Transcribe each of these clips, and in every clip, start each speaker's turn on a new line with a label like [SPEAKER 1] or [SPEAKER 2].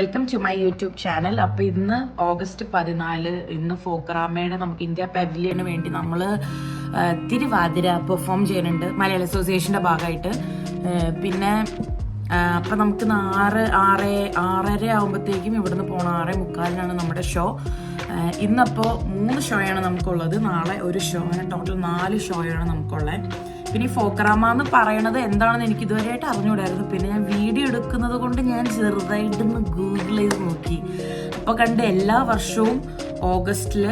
[SPEAKER 1] Welcome to my YouTube channel അപ്പോൾ ഇന്ന് August പതിനാല് ഇന്ന് ഫോക്കറാമയുടെ നമുക്ക് ഇന്ത്യ പവലിയന് വേണ്ടി നമ്മൾ തിരുവാതിര പെർഫോം ചെയ്യുന്നുണ്ട് മലയാള അസോസിയേഷന്റെ ഭാഗമായിട്ട്. പിന്നെ അപ്പം നമുക്ക് ആറ് ആറ് ആറര ആകുമ്പോഴത്തേക്കും ഇവിടുന്ന് പോകണം ആറേ മുക്കാലിനാണ് നമ്മുടെ ഷോ ഇന്നപ്പോൾ മൂന്ന് ഷോയാണ് നമുക്കുള്ളത്. നാളെ ഒരു ഷോ ആണ്. ടോട്ടൽ നാല് ഷോയാണ് നമുക്കുള്ളത് പിന്നെ ഈ ഫോക്കറാമ എന്ന് പറയണത് എന്താണെന്ന് എനിക്ക് ഇതുവരെയായിട്ട് അറിഞ്ഞുകൂടായിരുന്നു. പിന്നെ ഞാൻ വീഡിയോ എടുക്കുന്നത് കൊണ്ട് ഞാൻ ചെറുതായിട്ടൊന്ന് ഗൂഗിൾ ചെയ്ത് നോക്കി. അപ്പോൾ കണ്ട് എല്ലാ വർഷവും ഓഗസ്റ്റിൽ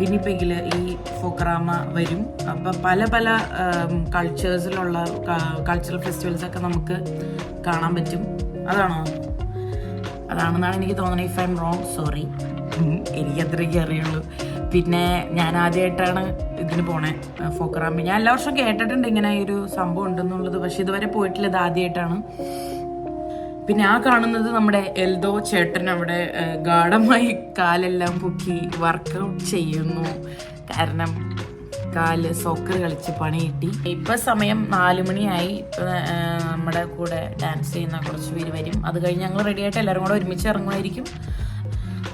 [SPEAKER 1] വിനിപ്പെഗിൽ ഈ ഫോക്രാമ വരും. അപ്പോൾ പല പല കൾച്ചേഴ്സിലുള്ള കൾച്ചറൽ ഫെസ്റ്റിവൽസ് ഒക്കെ നമുക്ക് കാണാൻ പറ്റും. അതാണോ? അതാണെന്നാണ് എനിക്ക് തോന്നുന്നത് if I'm wrong sorry എനിക്ക് അത്രയ്ക്ക് അറിയുള്ളൂ. പിന്നെ ഞാൻ ആദ്യമായിട്ടാണ് ഇതിന് പോണേ ഫോക്കറാമ്പി ഞാൻ എല്ലാ വർഷവും കേട്ടിട്ടുണ്ട് ഇങ്ങനെ ഒരു സംഭവം ഉണ്ടെന്നുള്ളത് പക്ഷെ ഇതുവരെ പോയിട്ടില്ല ഇത് ആദ്യമായിട്ടാണ് പിന്നെ ആ കാണുന്നത് നമ്മുടെ എൽദോ ചേട്ടൻ അവിടെ ഗാഠമായി കാലെല്ലാം പൊക്കി വർക്കൗട്ട് ചെയ്യുന്നു. കാരണം കാൽ സോക്കർ കളിച്ച് പണി കിട്ടി ഇപ്പം സമയം നാല് മണിയായി. നമ്മുടെ കൂടെ ഡാൻസ് ചെയ്യുന്ന കുറച്ച് പേര് വരും. അത് കഴിഞ്ഞ് ഞങ്ങൾ റെഡി ആയിട്ട് എല്ലാവരും കൂടെ ഒരുമിച്ച് ഇറങ്ങുമായിരിക്കും.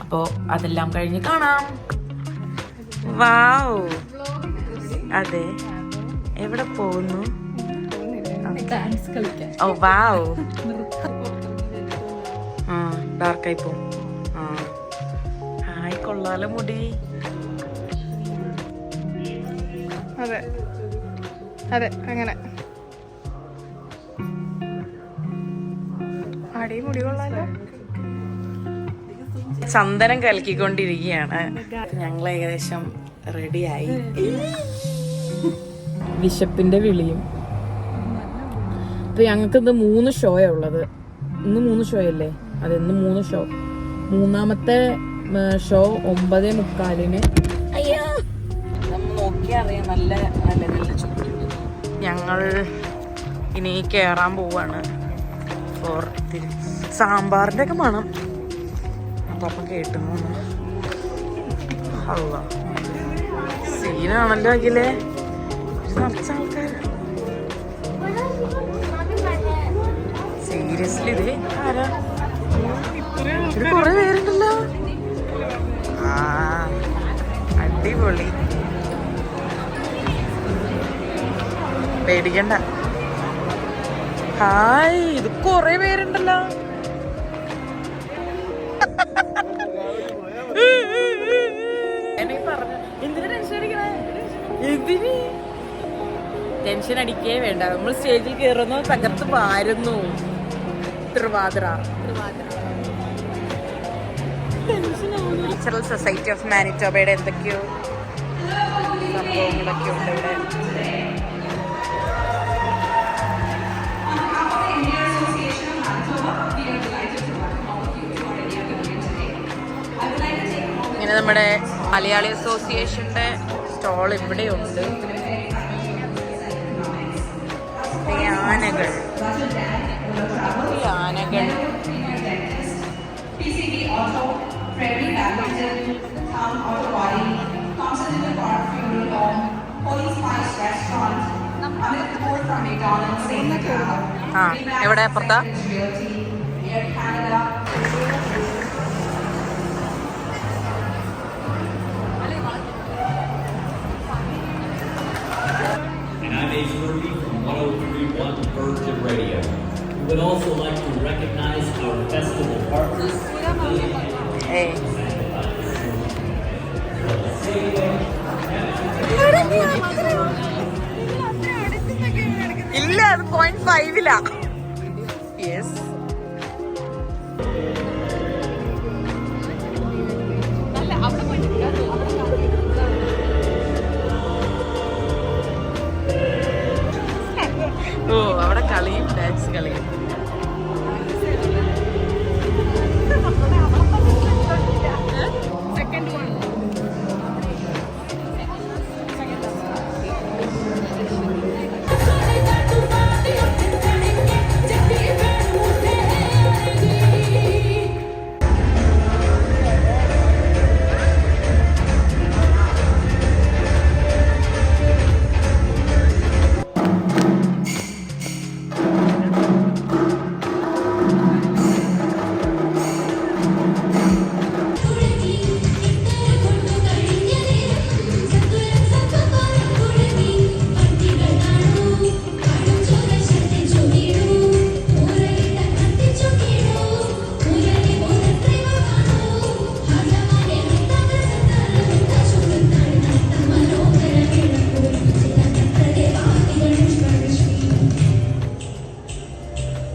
[SPEAKER 1] അപ്പോൾ അതെല്ലാം കഴിഞ്ഞ് കാണാം. വാവ് അതെ. എവിടെ പോകുന്നു? ഓ വാവ്. ആ ഡാർക്കായി പോവും ആ. ഹായ് കൊള്ളാലോ മുടി.
[SPEAKER 2] അതെ. അതെ അങ്ങനെ. അടി മുടി കൊള്ളാലോ.
[SPEAKER 1] ചന്ദനം കലക്കിക്കൊണ്ടിരിക്കുകയാണ്. ഞങ്ങൾ ഏകദേശം റെഡിയായി വിശപ്പിന്റെ വിളിയും. അപ്പൊ ഞങ്ങൾക്ക് ഇന്ന് മൂന്ന് ഷോയാ ഉള്ളത്. ഇന്ന് മൂന്ന് ഷോ അല്ലേ? അതെ ഇന്ന് മൂന്ന് ഷോ മൂന്നാമത്തെ ഷോ ഒമ്പത് മുക്കാലിന്. അയ്യാ. നമ്മൾ നോക്കിയാ അറിയാം നല്ല നല്ല നല്ല ചൂടുണ്ട് ഞങ്ങൾ ഇനി കേറാൻ പോവാണ്. ഫോർ സാമ്പാറിന്റെ ഒക്കെ മണം. അപ്പൊ അപ്പം കേട്ടു അല്ല സീനാണല്ലോ അഖിലേ നിറച്ച ആൾക്കാർ സീരിയസ്ലി ഇത് ആരാ? ഇത് കുറെ പേരുണ്ടല്ലോ. ആ അടിപൊളി. പേടിക്കണ്ട. ഹായ് ഇത് കുറെ പേരുണ്ടല്ലോ. എന്നെ പറഞ്ഞു എന്തിനാ ടെൻഷൻ അടിക്കണേ? എന്തിന്? ടെൻഷൻ അടിക്കേ വേണ്ട. നമ്മൾ സ്റ്റേജിൽ കയറുന്നു തകർത്ത് പാരുന്നു തിരുവാതിര. നാച്ചുറൽ സൊസൈറ്റി ഓഫ് മാനിറ്റോബയുടെ എന്തൊക്കെയോ സംഭവങ്ങളൊക്കെ ഉണ്ട് ഇവിടെ. ഇങ്ങനെ നമ്മുടെ മലയാളി അസോസിയേഷന്റെ സ്റ്റോൾ ഇവിടെയുണ്ട്. ആനകൾ ആനകൾ ആ എവിടെ അപ്പുറത്താ?
[SPEAKER 3] Radio. We would also like to recognize our festival partners.
[SPEAKER 1] Hey. ഇല്ല അത് പോയിന്റ് ഫൈവിലാ യെസ്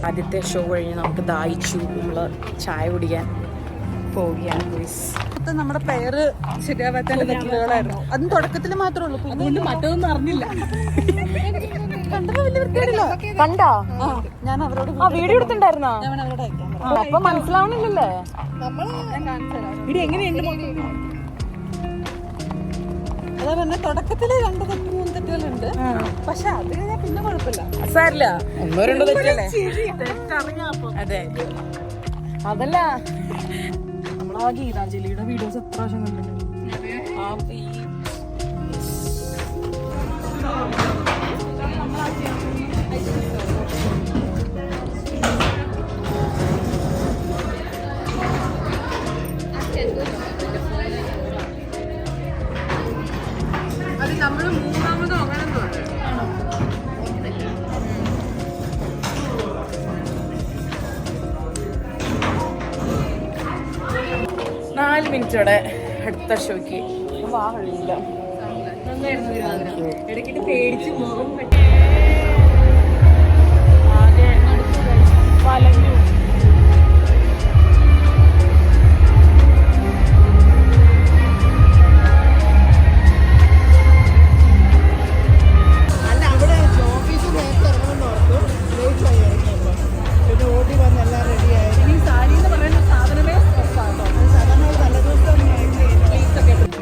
[SPEAKER 1] ആദ്യത്തെ ഷോ കഴിഞ്ഞ് നമുക്ക് ദാഹിച്ചു നമ്മൾ ചായ കുടിക്കാൻ പോവുകയാണ് ഗുയിസ്
[SPEAKER 4] നമ്മുടെ പേര് ശരിയാവാത്ത തെറ്റുകളായിരുന്നു. അതും തുടക്കത്തിൽ മാത്രമേ ഉള്ളൂ. അതുകൊണ്ട് മറ്റൊന്നും അറിഞ്ഞില്ല.
[SPEAKER 1] കണ്ടോ?
[SPEAKER 4] ഞാൻ അവരോട്
[SPEAKER 1] ആ വീഡിയോ എടുത്തിണ്ടായിരുന്നോ അപ്പൊ മനസ്സിലാവണില്ലല്ലേ?
[SPEAKER 4] ഇടി എങ്ങനെയുണ്ട്? അതാ തന്നെ തുടക്കത്തിൽ രണ്ട് തെറ്റ് മൂന്ന് തെറ്റുകളുണ്ട്. പക്ഷെ അത് കഴിഞ്ഞാൽ പിന്നെ കുഴപ്പമില്ല.
[SPEAKER 1] സാരില്ല. ഒന്നോ രണ്ടോ തെറ്റല്ലേ അതെ. അതല്ല. നമ്മളാ ഗീതാഞ്ജലിയുടെ വീഡിയോസ് എത്ര പ്രാവശ്യം കണ്ടിട്ടുണ്ട്? ആ അടുത്ത വാ കഴിയില്ല
[SPEAKER 4] ഇടയ്ക്കിട്ട് പേടിച്ച് മുഖം
[SPEAKER 1] ആകെ വലഞ്ഞു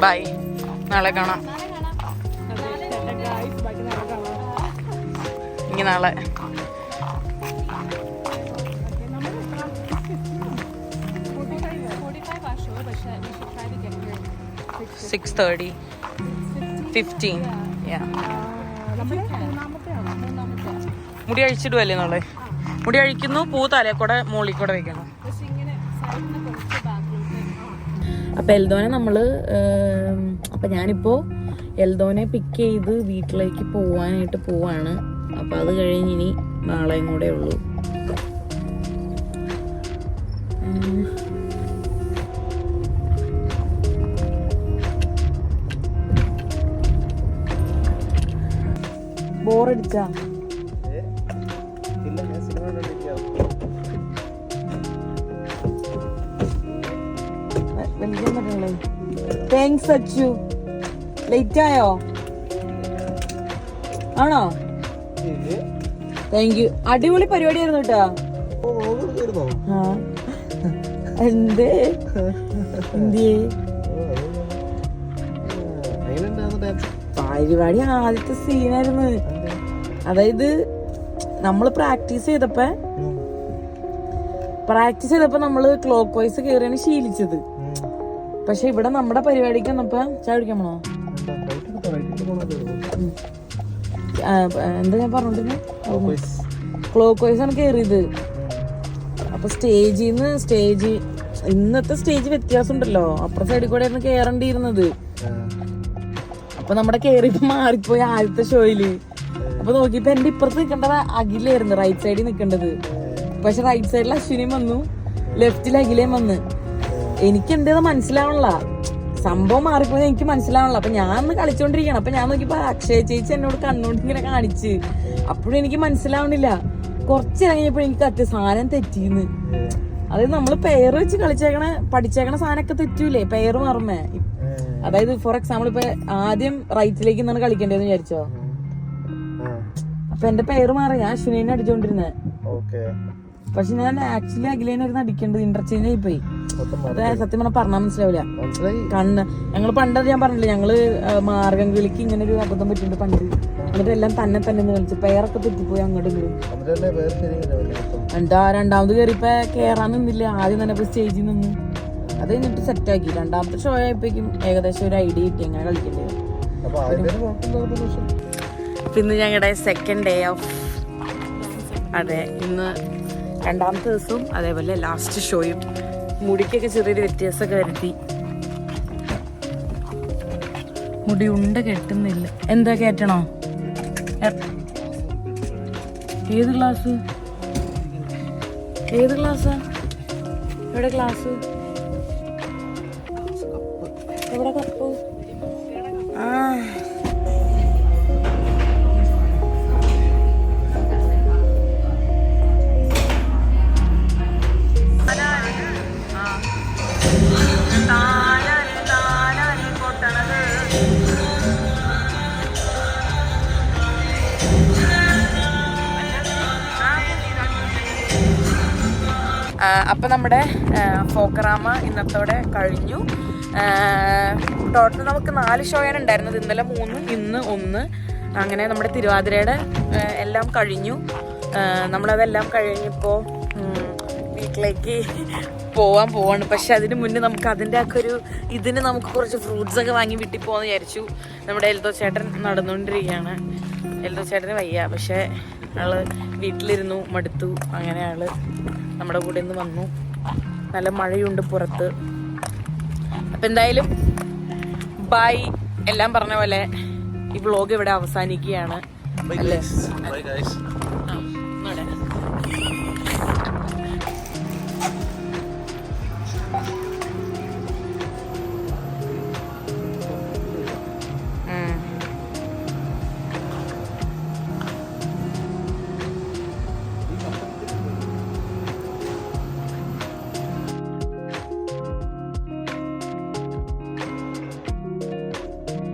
[SPEAKER 1] ബൈ. നാളെ കാണാം. ഇനി നാളെ. സിക്സ് തേർട്ടി ഫിഫ്റ്റീൻ മുടി അഴിച്ചിടുവല്ലേ നാളെ? മുടി അഴിക്കുന്നു പൂ തലേ കൂടെ മുകളിൽ കൂടെ വെക്കണം. അപ്പൊ എൽദോനെ നമ്മൾ അപ്പോൾ അപ്പൊ ഞാനിപ്പോ എൽദോനെ പിക്ക് ചെയ്ത് വീട്ടിലേക്ക് പോവാനായിട്ട് പോവാണ്. അപ്പൊ അത് കഴിഞ്ഞ് ഇനി നാളെയും കൂടെ ഉള്ളൂ. ബോറടിച്ചാ അച്ചു ലേറ്റ് ആയോ ആണോ? താങ്ക് യു അടിപൊളി പരിപാടിയായിരുന്നു കേട്ടാ എന്തേ? പരിപാടി ആദ്യത്തെ സീനായിരുന്നു. അതായത് നമ്മൾ പ്രാക്ടീസ് ചെയ്തപ്പോ പ്രാക്ടീസ് ചെയ്തപ്പോ നമ്മൾ ക്ലോക്ക് വൈസ് കയറിയാണ് ശീലിച്ചത് പക്ഷെ ഇവിടെ നമ്മുടെ പരിപാടിക്ക് വന്നപ്പോ ചായ കുടിക്കാൻ പോണോ? എന്താ ഞാൻ പറഞ്ഞോണ്ടിരുന്നത് ക്ലോക്ക് വൈസ് ആണ് കയറിയത് അപ്പൊ സ്റ്റേജിൽ നിന്ന് സ്റ്റേജ് ഇന്നത്തെ സ്റ്റേജ് വ്യത്യാസം ഉണ്ടല്ലോ അപ്പുറ സൈഡിൽ കൂടെ ആയിരുന്നു കയറേണ്ടിയിരുന്നത് അപ്പൊ നമ്മുടെ കയറിയപ്പോ മാറിപ്പോയി ആദ്യത്തെ ഷോയിൽ. അപ്പൊ നോക്കിയപ്പോ എന്റെ ഇപ്പുറത്ത് നിൽക്കേണ്ടത് അഖിലായിരുന്നു റൈറ്റ് സൈഡിൽ നിൽക്കേണ്ടത്. പക്ഷെ റൈറ്റ് സൈഡിൽ അശ്വിനിയും വന്നു ലെഫ്റ്റിൽ അഖിലേയും വന്ന്. എനിക്ക് എന്തേത് മനസ്സിലാവണില്ല. സംഭവം മാറിപ്പോയി എനിക്ക് മനസ്സിലാവണല്ലോ. അപ്പൊ ഞാൻ ഒന്ന് കളിച്ചോണ്ടിരിക്കണം. അപ്പൊ ഞാൻ നോക്കിയപ്പോ അക്ഷയ ചേച്ചി എന്നോട് കണ്ണോണ്ട് ഇങ്ങനെ കാണിച്ച്. അപ്പോഴും എനിക്ക് മനസ്സിലാവണില്ല. കുറച്ചിറങ്ങിയപ്പോ എനിക്ക് കത്തി സാധനം തെറ്റീന്ന്. അതായത് നമ്മൾ പെയർ വെച്ച് കളിച്ചേക്കണ പഠിച്ചേക്കണ സാധനമൊക്കെ തെറ്റൂലേ? പെയർ മാറുമേ അതായത് ഫോർ എക്സാമ്പിൾ ഇപ്പൊ ആദ്യം റൈറ്റിലേക്ക് നിന്നാണ് കളിക്കേണ്ടതെന്ന് വിചാരിച്ചോ? അപ്പൊ എന്റെ പേര് മാറി. ഞാൻ അശ്വിനെ
[SPEAKER 5] അടിച്ചോണ്ടിരുന്നേ.
[SPEAKER 1] പക്ഷെ ഞാൻ ആക്ച്വലി അഖിലേനായിരുന്നു അടിക്കേണ്ടത് ഇന്റർചേഞ്ച് ആയി പോയി അതായത് സത്യം പറഞ്ഞാൽ പറഞ്ഞാൽ മനസ്സിലാവില്ല. കണ്ണ്. ഞങ്ങൾ പണ്ടത് ഞാൻ പറഞ്ഞില്ല ഞങ്ങൾ മാർഗം കിളിക്ക് ഇങ്ങനെ ഒരു അബദ്ധം പറ്റിയിട്ടുണ്ട് പണ്ട്. എന്നിട്ട് എല്ലാം തന്നെ തന്നെ കളിച്ചു. പേരൊക്കെ തെറ്റിപ്പോയി അങ്ങോട്ടും എന്താ രണ്ടാമത് കയറിയപ്പോ കേറാൻ നിന്നില്ല. ആദ്യം തന്നെ സ്റ്റേജിൽ നിന്ന്. അത് കഴിഞ്ഞിട്ട് സെറ്റാക്കി രണ്ടാമത്തെ ഷോ ആയപ്പോഴേക്കും ഏകദേശം ഒരു ഐഡിയ കിട്ടി. എങ്ങനെ കളിക്കേണ്ടി പിന്നെ ഞങ്ങളുടെ സെക്കൻഡ് ഡേ ഓഫ് അതെ ഇന്ന് രണ്ടാമത്തെ ദിവസവും അതേപോലെ ലാസ്റ്റ് ഷോയും മുടിക്കൊക്കെ ചെറിയൊരു വ്യത്യാസമൊക്കെ വരുത്തി. മുടി ഉണ്ട കെട്ടുന്നില്ല. എന്താ എ- ഏത് ക്ലാസ് ഏത് ക്ലാസ്സാ എവിടെ ക്ലാസ് അപ്പം നമ്മുടെ ഫോക്കറാമ ഇന്നത്തോടെ കഴിഞ്ഞു. ടോട്ടൽ നമുക്ക് നാല് ഷോയാണ് ഉണ്ടായിരുന്നത്. ഇന്നലെ മൂന്ന് ഇന്ന് ഒന്ന്. അങ്ങനെ നമ്മുടെ തിരുവാതിരയുടെ എല്ലാം കഴിഞ്ഞു. നമ്മളതെല്ലാം കഴിഞ്ഞപ്പോൾ വീട്ടിലേക്ക് പോവാൻ പോവാണ്. പക്ഷെ അതിന് മുന്നേ നമുക്ക് അതിന്റെ ഒക്കെ ഒരു ഇതിന് നമുക്ക് കുറച്ച് ഫ്രൂട്ട്സ് ഒക്കെ വാങ്ങി വിട്ടി പോകാമെന്ന് വിചാരിച്ചു. നമ്മുടെ എൽദോ ചേട്ടൻ നടന്നുകൊണ്ടിരിക്കുകയാണ്. എൽദോ ചേട്ടന് വയ്യ. പക്ഷേ ആൾ വീട്ടിലിരുന്നു മടുത്തു. അങ്ങനെ ആൾ നമ്മുടെ കൂടെ ഇന്ന് വന്നു. നല്ല മഴയുണ്ട് പുറത്ത്. അപ്പം എന്തായാലും ബൈ എല്ലാം പറഞ്ഞ പോലെ ഈ വ്ളോഗ് ഇവിടെ അവസാനിക്കുകയാണ്.